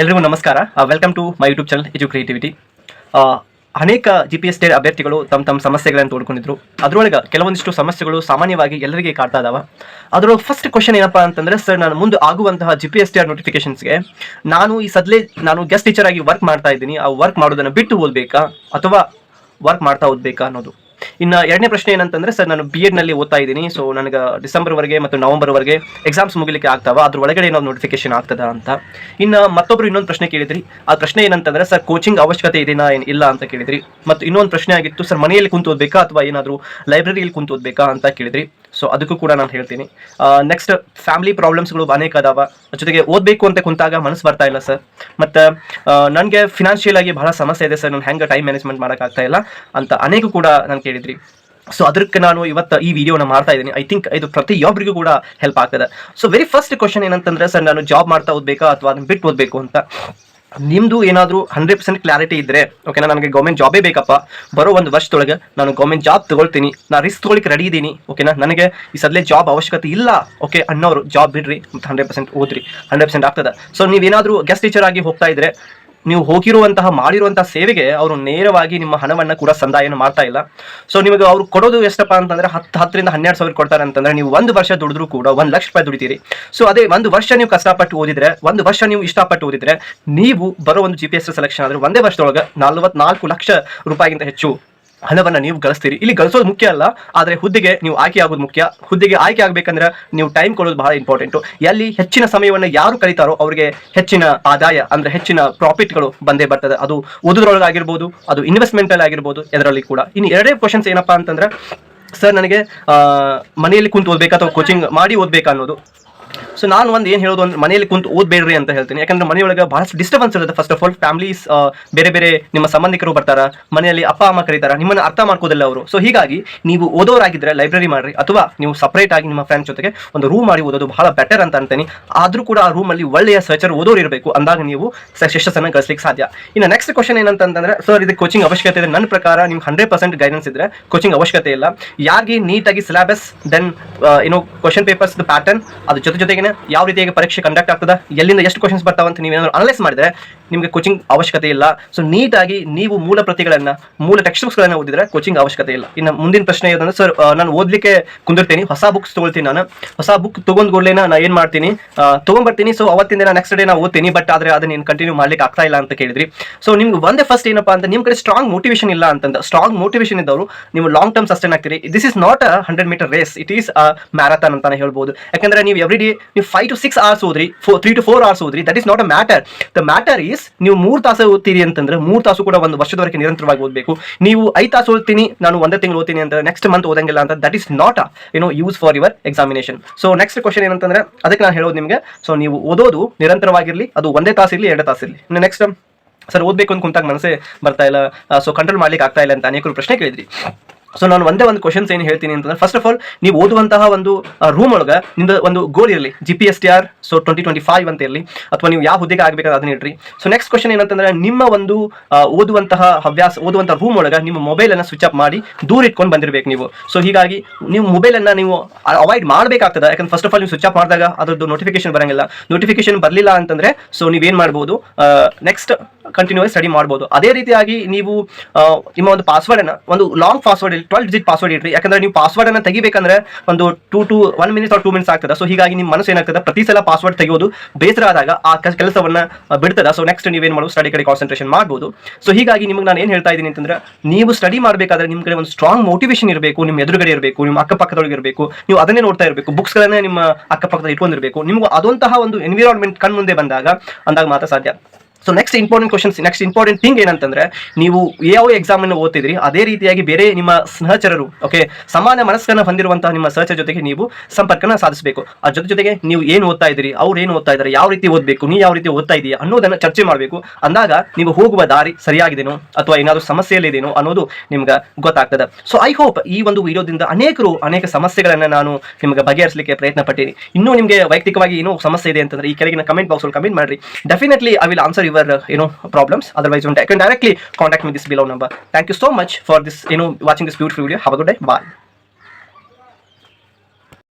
ಎಲ್ರಿಗೂ ನಮಸ್ಕಾರ. Welcome to my YouTube channel edu creativity ಅನೇಕ ಜಿ ಪಿ ಎಸ್ ಟೇಡ್ ಅಭ್ಯರ್ಥಿಗಳು ತಮ್ಮ ತಮ್ಮ ಸಮಸ್ಯೆಗಳನ್ನು ತೋಡ್ಕೊಂಡಿದ್ರು. ಅದರೊಳಗೆ ಕೆಲವೊಂದಿಷ್ಟು ಸಮಸ್ಯೆಗಳು ಸಾಮಾನ್ಯವಾಗಿ ಎಲ್ಲರಿಗೆ ಕಾಡ್ತಾ ಇದಾವೆ. ಅದರೊಳಗೆ ಫಸ್ಟ್ ಕ್ವಶನ್ ಏನಪ್ಪಾ ಅಂತಂದ್ರೆ ಸರ್ ನಾನು ಮುಂದೆ ಆಗುವಂತಹ G P S T R ನೋಟಿಫಿಕೇಶನ್ಸ್ಗೆ ನಾನು ಈ ಸದ್ಲೇ ನಾನು ಗೆಸ್ಟ್ ಟೀಚರ್ ಆಗಿ ವರ್ಕ್ ಮಾಡ್ತಾ ಇದ್ದೀನಿ. ಆ ವರ್ಕ್ ಮಾಡೋದನ್ನು ಬಿಟ್ಟು ಓದಬೇಕಾ ಅಥವಾ ವರ್ಕ್ ಮಾಡ್ತಾ ಓದಬೇಕಾ ಅನ್ನೋದು. ಇನ್ನು ಎರಡನೇ ಪ್ರಶ್ನೆ ಏನಂತಂದ್ರೆ, ಸರ್, ನಾನು ಬಿ ಎಡ್ನಲ್ಲಿ ಓದ್ತಾ ಇದ್ದೀನಿ. ಸೊ ನನಗೆ ಡಿಸೆಂಬರ್ ವರೆಗೆ ಮತ್ತು ನವೆಂಬರ್ ವರೆಗೆ ಎಕ್ಸಾಮ್ಸ್ ಮುಗಿಲಿಕ್ಕೆ ಆಗ್ತಾವ. ಅದ್ರ ಒಳಗಡೆ ಏನೋ ನೋಟಿಫಿಕೇಶನ್ ಆಗ್ತದ ಅಂತ. ಇನ್ನು ಮತ್ತೊಬ್ರು ಇನ್ನೊಂದು ಪ್ರಶ್ನೆ ಕೇಳಿದ್ರಿ. ಆ ಪ್ರಶ್ನೆ ಏನಂತಂದ್ರೆ, ಸರ್ ಕೋಚಿಂಗ್ ಅವಶ್ಯಕತೆ ಇದೆನಾ ಏನ್ ಇಲ್ಲ ಅಂತ ಕೇಳಿದ್ರಿ. ಮತ್ತು ಇನ್ನೊಂದು ಪ್ರಶ್ನೆ ಆಗಿತ್ತು, ಸರ್, ಮನೆಯಲ್ಲಿ ಕುಂತು ಓದ್ಬೇಕಾ ಅಥವಾ ಏನಾದರೂ ಲೈಬ್ರರಿಯಲ್ಲಿ ಕುಂತು ಓದ್ಬೇಕಾ ಅಂತ ಕೇಳಿದ್ರಿ. ಸೊ ಅದಕ್ಕೂ ಕೂಡ ನಾನು ಹೇಳ್ತೀನಿ. ನೆಕ್ಸ್ಟ್ ಫ್ಯಾಮಿಲಿ ಪ್ರಾಬ್ಲಮ್ಸ್ಗಳು ಅನೇಕ ಅದಾವ. ಜೊತೆಗೆ ಓದಬೇಕು ಅಂತ ಕುಂತಾಗ ಮನಸ್ಸು ಬರ್ತಾ ಇಲ್ಲ ಸರ್ ಮತ್ತು ನನಗೆ ಫಿನಾನ್ಷಿಯಲ್ ಆಗಿ ಬಹಳ ಸಮಸ್ಯೆ ಇದೆ ಸರ್ ನಾನು ಹೆಂಗೆ ಟೈಮ್ ಮ್ಯಾನೇಜ್ಮೆಂಟ್ ಮಾಡೋಕ್ಕಾಗ್ತಾ ಇಲ್ಲ ಅಂತ ಅನೇಕ ಕೂಡ ನಾನು ಕೇಳಿದ್ರಿ. ಸೊ ಅದಕ್ಕೆ ನಾನು ಇವತ್ತು ಈ ವಿಡಿಯೋನ ಮಾಡ್ತಾ ಇದ್ದೀನಿ. ಐ ಥಿಂಕ್ ಇದು ಪ್ರತಿಯೊಬ್ಬರಿಗೂ ಕೂಡ ಹೆಲ್ಪ್ ಆಗ್ತದೆ. ಸೊ ವೆರಿ ಫಸ್ಟ್ ಕ್ವಶನ್ ಏನಂತಂದ್ರೆ ಸರ್ ನಾನು ಜಾಬ್ ಮಾಡ್ತಾ ಓದಬೇಕಾ ಅಥವಾ ಅದನ್ನ ಬಿಟ್ಟು ಓದಬೇಕು ಅಂತ? ನಿಮ್ದು ಏನಾದರೂ ಹಂಡ್ರೆಡ್ ಪರ್ಸೆಂಟ್ ಕ್ಲಾರಿಟಿ ಇದ್ರೆ ಓಕೆನಾ ನನಗೆ ಗೌರ್ಮೆಂಟ್ ಜಾಬೇ ಬೇಕಪ್ಪ. ಬರೋ ಒಂದು ವರ್ಷದೊಳಗೆ ನಾನು ಗೌರ್ಮೆಂಟ್ ಜಾಬ್ ತಗೊಳ್ತೀನಿ. ನಾ ರಿಸ್ಕ್ ತಗೊಳ್ಳಿಕ್ಕೆ ರೆಡಿ ಇದ್ದೀನಿ ಓಕೆನಾ ನನಗೆ ಈ ಸದ್ಲೇ ಜಾಬ್ ಅವಶ್ಯಕತೆ ಇಲ್ಲ ಓಕೆ ಅಣ್ಣವರು ಜಾಬ್ ಬಿಡ್ರಿ ಮತ್ತು ಹಂಡ್ರೆಡ್ ಪರ್ಸೆಂಟ್ ಓದ್ರಿ ಹಂಡ್ರೆಡ್ ಪರ್ಸೆಂಟ್ ಆಗ್ತದೆ. ಸೊ ನೀವೇನಾದರೂ ಗೆಸ್ಟ್ ಟೀಚರ್ ಆಗಿ ಹೋಗ್ತಾ ಇದ್ರೆ ನೀವು ಹೋಗಿರುವಂತಹ ಮಾಡಿರುವಂತಹ ಸೇವೆಗೆ ಅವರು ನೇರವಾಗಿ ನಿಮ್ಮ ಹಣವನ್ನು ಕೂಡ ಸಂದಾಯನ ಮಾಡ್ತಾ ಇಲ್ಲ. ಸೊ ನಿಮಗೆ ಅವರು ಕೊಡೋದು ಎಷ್ಟಪ್ಪ ಅಂತಂದ್ರೆ ಹತ್ತು ಹತ್ತರಿಂದ ಹನ್ನೆರಡು ಸಾವಿರ ಕೊಡ್ತಾರೆ ಅಂತಂದ್ರೆ ನೀವು ಒಂದು ವರ್ಷ ದುಡಿದ್ರು ಕೂಡ ಒಂದು ಲಕ್ಷ ರೂಪಾಯಿ ದುಡಿತೀರಿ. ಸೊ ಅದೇ ಒಂದು ವರ್ಷ ನೀವು ಕಷ್ಟಪಟ್ಟು ಓದಿದ್ರೆ, ಒಂದು ವರ್ಷ ನೀವು ಇಷ್ಟಪಟ್ಟು ಓದಿದ್ರೆ, ನೀವು ಬರೋ ಒಂದು ಜಿ ಪಿ ಎಸ್ ಸೆಲೆಕ್ಷನ್ ಆದರೆ ಒಂದೇ ವರ್ಷದೊಳಗೆ ನಲ್ವತ್ನಾಲ್ಕು ಲಕ್ಷ ರೂಪಾಯಿಗಿಂತ ಹೆಚ್ಚು ಹಣವನ್ನ ನೀವು ಗಳಿಸ್ತೀರಿ. ಇಲ್ಲಿ ಗಳಿಸೋದು ಮುಖ್ಯ ಅಲ್ಲ, ಆದರೆ ಹುದ್ದೆಗೆ ನೀವು ಆಯ್ಕೆ ಆಗೋದು ಮುಖ್ಯ. ಹುದ್ದೆಗೆ ಆಯ್ಕೆ ಆಗ್ಬೇಕಂದ್ರೆ ನೀವು ಟೈಮ್ ಕೊಡೋದು ಬಹಳ ಇಂಪಾರ್ಟೆಂಟು ಎಲ್ಲಿ ಹೆಚ್ಚಿನ ಸಮಯವನ್ನು ಯಾರು ಕಲಿತಾರೋ ಅವರಿಗೆ ಹೆಚ್ಚಿನ ಆದಾಯ, ಅಂದ್ರೆ ಹೆಚ್ಚಿನ ಪ್ರಾಫಿಟ್ಗಳು ಬಂದೇ ಬರ್ತದೆ. ಅದು ಓದೋದ್ರೊಳಗಾಗಿರ್ಬೋದು ಅದು ಇನ್ವೆಸ್ಟ್ಮೆಂಟ್ ಅಲ್ಲಿ ಆಗಿರ್ಬೋದು ಇದರಲ್ಲಿ ಕೂಡ. ಇನ್ನು ಎರಡೇ ಕ್ವಶನ್ಸ್ ಏನಪ್ಪಾ ಅಂತಂದ್ರೆ ಸರ್ ನನಗೆ ಮನೆಯಲ್ಲಿ ಕುಂತು ಓದ್ಬೇಕಾ ಅಥವಾ ಕೋಚಿಂಗ್ ಮಾಡಿ ಓದ್ಬೇಕಾ ಅನ್ನೋದು. ಸೊ ನಾನು ಒಂದು ಏನು ಹೇಳೋದು ಅಂದ್ರೆ ಮನೆಯಲ್ಲಿ ಕುಂತು ಓದಬೇಡ್ರಿ ಅಂತ ಹೇಳ್ತೀನಿ. ಯಾಕಂದ್ರೆ ಮನೆಯೊಳಗೆ ಬಹಳಷ್ಟು ಡಿಸ್ಟರ್ಬೆನ್ಸ್ ಇರುತ್ತೆ. ಫಸ್ಟ್ ಆಫ್ ಆಲ್ ಫ್ಯಾಮಿಲೀಸ್ ಬೇರೆ ಬೇರೆ ನಿಮ್ಮ ಸಂಬಂಧಿಕರು ಬರ್ತಾರ, ಮನೆಯಲ್ಲಿ ಅಪ್ಪ, ಅಮ್ಮ ಕರೀತಾರ, ನಿಮ್ಮನ್ನ ಅರ್ಥ ಮಾಡ್ಕೋದಿಲ್ಲ ಅವರು. ಸೊ ಹೀಗಾಗಿ ನೀವು ಓದೋರಾಗಿದ್ರೆ ಲೈಬ್ರರಿ ಮಾಡ್ರಿ, ಅಥವಾ ನೀವು ಸಪ್ರೇಟ್ ಆಗಿ ನಿಮ್ಮ ಫ್ರೆಂಡ್ಸ್ ಜೊತೆಗೆ ಒಂದು ರೂಮ್ ಮಾಡಿ ಓದೋದು ಬಹಳ ಬೆಟರ್ ಅಂತ ಅಂತೀನಿ. ಆದ್ರೂ ಕೂಡ ಆ ರೂಮಲ್ಲಿ ಒಳ್ಳೆಯ ಸರ್ಚರ್ ಓದೋರು ಇರಬೇಕು. ಅಂದಾಗ ನೀವು ಯಶಸ್ಸನ್ನು ಗಳಿಸ್ಲಿಕ್ಕೆ ಸಾಧ್ಯ. ಇನ್ನು ನೆಕ್ಸ್ಟ್ ಕ್ವಶನ್ ಏನಂತಂದ್ರೆ ಸರ್ ಇದು ಕೋಚಿಂಗ್ ಅವಶ್ಯಕತೆ ಇದೆ. ನನ್ನ ಪ್ರಕಾರ ನಿಮ್ಗೆ ಹಂಡ್ರೆಡ್ ಪರ್ಸೆಂಟ್ ಗೈಡೆನ್ಸ್ ಇದ್ರೆ ಕೋಚಿಂಗ್ ಅವಶ್ಯಕತೆ ಇಲ್ಲ. ಯಾರಿಗೆ ನೀಟಾಗಿ ಸಿಲೆಬಸ್ ದೆನ್ ಏನೋ ಕ್ವಶನ್ ಪೇಪರ್ಸ್ ಪ್ಯಾಟರ್ನ್ ಅದ್ರ ಜೊತೆ ಜೊತೆಗೆ ಯಾವ ರೀತಿಯಾಗಿ ಪರೀಕ್ಷೆ ಕಂಡಕ್ಟ್ ಆಗ್ತದೆ, ಎಲ್ಲಿಂದ ಎಷ್ಟು ಕ್ವಶನ್ಸ್ ಬರ್ತಾವಂತ ನೀವೇನಾದ್ರು ಅನಲೈಸ್ ಮಾಡಿದ್ರೆ ನಿಮಗೆ ಕೋಚಿಂಗ್ ಅವಶ್ಯಕತೆ ಇಲ್ಲ. ಸೊ ನೀಟಾಗಿ ನೀವು ಮೂಲ ಪ್ರತಿಗಳನ್ನ, ಮೂಲ ಟೆಕ್ಸ್ಟ್ ಬುಕ್ಸ್ಗಳನ್ನ ಓದಿದ್ರೆ ಕೋಚಿಂಗ್ ಅವಶ್ಯಕತೆ ಇಲ್ಲ. ಇನ್ನು ಮುಂದಿನ ಪ್ರಶ್ನೆ ಏನಂದ್ರೆ ಸರ್ ನಾನು ಓದ್ಲಿಕ್ಕೆ ಕುಂದಿರ್ತೀನಿ, ಹೊಸ ಬುಕ್ಸ್ ತೊಗೊಳ್ತೀನಿ ನಾನು. ಹೊಸ ಬುಕ್ ತಗೊಂಡ್ ಕೂಡಲೇ ನಾನು ಏನು ಮಾಡ್ತೀನಿ? ತಗೊಂಡ್ಬರ್ತೀನಿ. ಸೊ ಅವತ್ತಿಂದ ನಾನು ನೆಕ್ಸ್ಟ್ ಡೇ ನಾನು ಓದ್ತೀನಿ ಬಟ್ ಆದರೆ ಅದನ್ನ ಏನು ಕಂಟಿನ್ಯೂ ಮಾಡ್ಲಿಕ್ಕೆ ಆಗ್ತಾ ಇಲ್ಲ ಅಂತ ಕೇಳಿದ್ರಿ. ಸೊ ನಿಮ್ಗೆ ಒಂದೇ ಫಸ್ಟ್ ಏನಪ್ಪಾ ಅಂತ ನಿಮ್ಮ ಕಡೆ ಸ್ಟ್ರಾಂಗ್ ಮೋಟಿವೇಶನ್ ಇಲ್ಲ ಅಂತಂದ. ಸ್ಟ್ರಾಂಗ್ ಮೋಟಿವೇಶನ್ ಇದ್ದವರು, ನೀವು long term sustain ಆಗ್ತೀರಿ. This is not a hundred meter race it is a marathon ಅಂತಾನೆ ಹೇಳ್ಬೋದು. ಯಾಕಂದ್ರೆ ನೀವು ಎವ್ರಿ ಡೇ ನೀವು ಫೈವ್ ಟು ಸಿಕ್ಸ್ ಅವರ್ಸ್ ಓದ್ರಿ four three to four hours ಓದ್ರಿ that is not a matter the matter is ನೀವು ಮೂರು ತಾಸು ಓದ್ತೀರಿ ಅಂತಂದ್ರೆ ಮೂರು ತಾಸು ಕೂಡ ಒಂದು ವರ್ಷದವರೆಗೆ ನಿರಂತರವಾಗಿ ಓದಬೇಕು. ನೀವು ಐದು ತಾಸು ಓದ್ತೀನಿ, ನಾನು ಒಂದೇ ತಿಂಗಳು ಓದ್ತೀನಿ ಅಂತ ನೆಕ್ಸ್ಟ್ ಮಂತ್ ಓದಂಗಿಲ್ಲ ಅಂತ ದಟ್ ಇಸ್ ನಾಟ್ ಅ ಏನೋ use for your examination so next question ಏನಂತಂದ್ರೆ, ಅದಕ್ಕೆ ನಾನು ಹೇಳೋದು ನಿಮಗೆ ಸೊ ನೀವು ಓದೋದು ನಿರಂತರವಾಗಿರಲಿ, ಅದು ಒಂದೇ ತಾಸು ಇರಲಿ, ಎರಡು ತಾಸು ಇರಲಿ. ನೆಕ್ಸ್ಟ್ ಸರ್ ಓದಬೇಕು ಅಂತ ಕುಂತಾಗ ಮನಸ್ಸೇ ಬರ್ತಾ ಇಲ್ಲ ಸೊ ಕಂಟ್ರೋಲ್ ಮಾಡ್ಲಿಕ್ಕೆ ಆಗ್ತಾ ಇಲ್ಲ ಅಂತ ಅನೇಕರು ಪ್ರಶ್ನೆ ಕೇಳಿದ್ರಿ. ಸೊ ನಾನು ಒಂದೇ ಒಂದು ಕ್ವಶನ್ಸ್ ಏನು ಹೇಳ್ತೀನಿ ಅಂತಂದ್ರೆ ಫಸ್ಟ್ ಆಫ್ ಆಲ್ ನೀವು ಓದುವಂತಹ ಒಂದು ರೂಮ್ ಒಳಗೆ ನಿಮ್ದು ಒಂದು ಗೋಲ್ ಇರಲಿ G P S T R so twenty twenty five ಅಂತ ಇರಲಿ, ಅಥವಾ ನೀವು ಯಾವ ಹುದ್ದೆಗೆ ಆಗಬೇಕಾದ್ರೆ ಅದನ್ನ ಇಡ್ರಿ. ಸೊ ನೆಕ್ಸ್ಟ್ ಕ್ವಶನ್ ಏನಂತಂದ್ರೆ, ನಿಮ್ಮ ಒಂದು ಓದುವಂತಹ ಹವ್ಯಾಸ ಓದುವಂತಹ ರೂಮ್ ಒಳಗೆ ನಿಮ್ಮ ಮೊಬೈಲ್ ಅನ್ನ ಸ್ವಿಚ್ ಅಪ್ ಮಾಡಿ ದೂರ ಇಟ್ಕೊಂಡು ಬಂದಿರಬೇಕು ನೀವು. ಸೊ ಹೀಗಾಗಿ ನೀವು ಮೊಬೈಲ್ ಅನ್ನ ನೀವು ಅವಾಯ್ಡ್ ಮಾಡಬೇಕಾಗ್ತದೆ. ಯಾಕಂದ್ರೆ ಫಸ್ಟ್ ಆಫ್ ಆಲ್ ನೀವು ಸ್ವಿಚ್ ಆಫ್ ಮಾಡಿದಾಗ ಅದರದ್ದು ನೋಟಿಫಿಕೇಶನ್ ಬರಂಗಿಲ್ಲ. ನೋಟಿಫಿಕೇಶನ್ ಬರಲಿಲ್ಲ ಅಂತಂದ್ರೆ ಸೊ ನೀವೇನ್ ಮಾಡ್ಬೋದು ನೆಕ್ಸ್ಟ್ ಕಂಟಿನ್ಯೂಸ್ ಸ್ಟಡಿ ಮಾಡ್ಬೋದು. ಅದೇ ರೀತಿಯಾಗಿ ನೀವು ನಿಮ್ಮ ಒಂದು ಪಾಸ್ವರ್ಡ್ ಅನ್ನ, ಒಂದು long password twelve digit password ಇಡ್ರಿ ಯಾಕಂದ್ರೆ ನೀವು ಪಾಸ್ವರ್ಡ್ ಅನ್ನ ತೆಗಿಬೇಕಂದ್ರೆ ಒಂದು two to one minutes two minutes ಆಗ್ತದೆ. ಸೊ ಹೀಗಾಗಿ ನಿಮ್ಮ ಮನಸ್ಸು ಏನಾಗ್ತದೆ? ಪ್ರತಿ ಸಲ ಪಾಸ್ವರ್ಡ್ ತೆಗೆಯೋದು ಬೇಸರ ಆದಾಗ ಆ ಕೆಲ್- ಕೆಲಸವನ್ನ ಬಿಡ್ತದೆ. ಸೊ ನೆಕ್ಸ್ಟ್ ನೀವೇನ್ ಮಾಡೋದು? ಸ್ಟಡಿ ಕಡೆ ಕಾನ್ಸಂಟ್ರೇಷನ್ ಮಾಡ್ಬೋದು. ಸೊ ಹೀಗಾಗಿ ನಿಮ್ಗೆ ನಾನು ಏನು ಹೇಳ್ತಾ ಇದ್ದೀನಿ ಅಂತಂದ್ರೆ, ನೀವು ಸ್ಟಡಿ ಮಾಡಬೇಕಾದ್ರೆ ನಿಮ್ಮ ಕಡೆ ಒಂದು ಸ್ಟ್ರಾಂಗ್ ಮೋಟಿವೇಶನ್ ಇರಬೇಕು. ನಿಮ್ಮ ಎದುರುಗಡೆ ಇರಬೇಕು. ನಿಮ್ಮ ಅಕ್ಕಪಕ್ಕದೊಳಗೆ ಇರಬೇಕು. ನೀವು ಅದನ್ನೇ ನೋಡ್ತಾ ಇರಬೇಕು. ಬುಕ್ಸ್ಗಳನ್ನೇ ನಿಮ್ಮ ಅಕ್ಕಪಕ್ಕದಲ್ಲಿ ಇಟ್ಕೊಂಡಿರಬೇಕು. ನಿಮ್ಗೆ ಅದೊಂತಹ ಒಂದು ಎನ್ವಿರಾನ್ಮೆಂಟ್ ಕಣ್ಮುಂದೆ ಬಂದಾಗ, ಅಂದಾಗ ಮಾತ್ರ ಸಾಧ್ಯ. So next important questions next important thing ಏನಂತಂದ್ರೆ, ನೀವು ಯಾವ ಎಕ್ಸಾಮ್ ಅನ್ನು ಓದ್ತಿದ್ರಿ, ಅದೇ ರೀತಿಯಾಗಿ ಬೇರೆ ನಿಮ್ಮ ಸಹಚರರು ಓಕೆ ಸಮಾನ ಮನಸ್ಸನ್ನ ಹೊಂದಿರುವಂತಹ ನಿಮ್ಮ ಸಹಚರ ಜೊತೆಗೆ ನೀವು ಸಂಪರ್ಕನ ಸಾಧಿಸಬೇಕು. ಆ ಜೊತೆ ಜೊತೆಗೆ ನೀವು ಏನು ಓದ್ತಾ ಇದ್ದೀರಿ, ಅವ್ರು ಏನು ಓದ್ತಾ ಇದ್ದಾರೆ, ಯಾವ ರೀತಿ ಓದಬೇಕು ನೀವು ಯಾವ ರೀತಿ ಓದ್ತಾ ಇದೆಯಾ ಅನ್ನೋದನ್ನ ಚರ್ಚೆ ಮಾಡಬೇಕು. ಅಂದಾಗ ನೀವು ಹೋಗುವ ದಾರಿ ಸರಿಯಾಗಿದೆನೋ, ಅಥವಾ ಏನಾದರೂ ಸಮಸ್ಯೆಯಲ್ಲಿದೆನೋ ಅನ್ನೋದು ನಿಮ್ಗೆ ಗೊತ್ತಾಗ್ತದೆ. ಸೊ ಐ ಹೋಪ್ ಈ ಒಂದು ವಿಡಿಯೋದಿಂದ ಅನೇಕರು ಅನೇಕ ಸಮಸ್ಯೆಗಳನ್ನ ನಾನು ನಿಮಗೆ ಬಗೆಹರಿಸಲಿಕ್ಕೆ ಪ್ರಯತ್ನ ಪಟ್ಟಿನಿ ಇನ್ನೂ ನಿಮಗೆ ವೈಯಕ್ತಿಕವಾಗಿ ಏನೋ ಸಮಸ್ಯೆ ಇದೆ ಅಂತಂದ್ರೆ ಈ ಕೆಳಗಿನ ಕಮೆಂಟ್ ಬಾಕ್ಸ್ ಅಲ್ಲಿ ಕಮೆಂಟ್ ಮಾಡಿ definitely I will answer your uh, you know problems. Otherwise you can directly contact me this below number. Thank you so much for this you know watching this beautiful video. Have a good day. Bye.